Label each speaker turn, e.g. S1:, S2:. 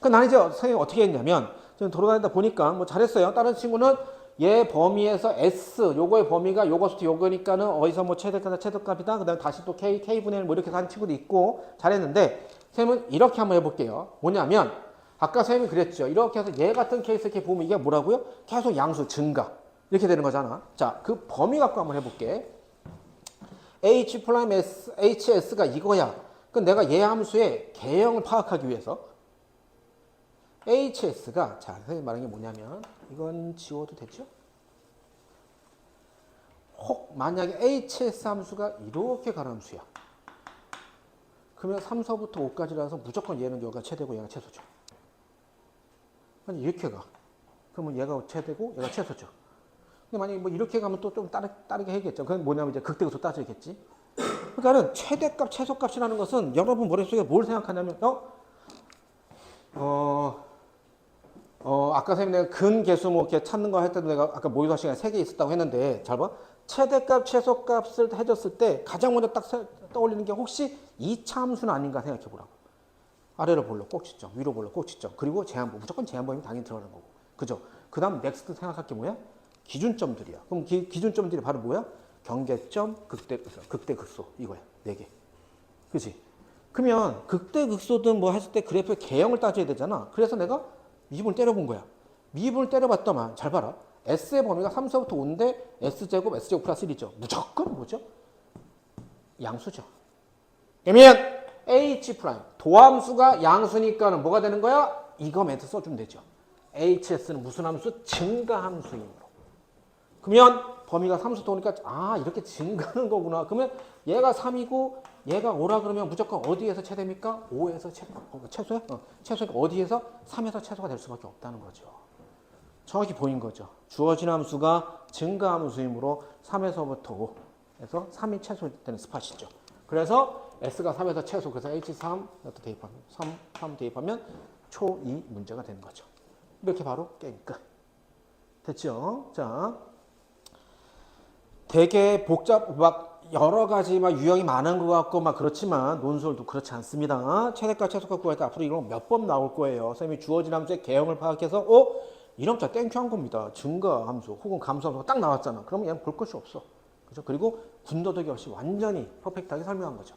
S1: 그 나는 이제 선생님이 어떻게 했냐면 좀 돌아다니다 보니까 뭐 잘했어요. 다른 친구는 얘 범위에서 S 요거의 범위가 요거부터 요거니까는 어디서 뭐 최대값이다 최대값이다 그다음에 다시 또 K K분의 1 뭐 이렇게 하는 친구도 있고 잘했는데 선생님은 이렇게 한번 해볼게요. 뭐냐면 아까 선생님이 그랬죠. 이렇게 해서 얘 같은 케이스 이렇게 보면 이게 뭐라고요? 계속 양수 증가 이렇게 되는 거잖아. 자, 그 범위 갖고 한번 해볼게. H 플라임 S, HS가 이거야. 그 내가 얘 함수의 개형을 파악하기 위해서 HS가 자 선생님 말하는 게 뭐냐면 이건 지워도 되죠? 혹 만약에 HS 함수가 이렇게 가는 함수야. 그러면 3서부터 5까지라서 무조건 얘는 여기가 최대고 얘가 최소죠. 아니 이렇게 가. 그러면 얘가 최대고 얘가 최소죠. 근데 만약에 뭐 이렇게 가면 또 좀 따르, 따르게 해야겠죠. 그건 뭐냐면 이제 극대극소 따져야겠지. 그러니까는 최대값, 최소값이라는 것은 여러분 머릿속에 뭘 생각하냐면, 어? 어, 어, 아까 선생님 내가 근 개수 뭐 이렇게 찾는 거 할 때도 내가 아까 모의고사 시간에 세 개 있었다고 했는데, 잘 봐. 최대값, 최소값을 해줬을 때 가장 먼저 딱 세- 떠올리는 게 혹시 이차 함수는 아닌가 생각해 보라고. 아래로 볼로 꼭지점, 위로 볼로 꼭지점, 그리고 제한범, 무조건 제한범위면 당연히 들어가는 거고. 그죠? 그 다음 넥스트 생각할 게 뭐야? 기준점들이야. 그럼 기, 기준점들이 바로 뭐야? 경계점, 극대 극소, 극대 극소 이거야. 네 개. 그지? 그러면 극대 극소든 뭐 했을 때 그래프의 개형을 따져야 되잖아. 그래서 내가 미분을 때려본 거야. 미분을 때려봤더만 잘 봐라. S의 범위가 3서부터 5인데 S제곱, S제곱 플러스 1이죠. 무조건 뭐죠? 양수죠. 그러면 H 프라임 도함수가 양수니까는 뭐가 되는 거야? 이거 멘트 써주면 되죠. HS는 무슨 함수? 증가함수이므로. 그러면 범위가 3수도 오니까 아 이렇게 증가하는 거구나. 그러면 얘가 3이고 얘가 5라 그러면 무조건 어디에서 최대입니까? 5에서 최, 어, 최소야? 어, 최소니까 어디에서 3에서 최소가 될 수밖에 없다는 거죠. 정확히 보인 거죠. 주어진 함수가 증가함수이므로 3에서부터 5에서 3이 최소되는 스팟이죠. 그래서 S가 3에서 최소, 그래서 H3 이것도 대입하면 3, 3 대입하면 초2 문제가 되는 거죠. 이렇게 바로 게임 끝. 됐죠? 자, 되게 복잡 막 여러 가지 막 유형이 많은 것 같고 막 그렇지만 논술도 그렇지 않습니다. 최대값 최소값 구할 때 앞으로 이런 몇 번 나올 거예요. 선생님이 주어진 함수의 개형을 파악해서 어 이런 자 땡큐 한 겁니다. 증가 함수 혹은 감소 함수가 딱 나왔잖아. 그러면 얘는 볼 것이 없어. 그죠? 그리고 군더더기 없이 완전히 퍼펙트하게 설명한 거죠.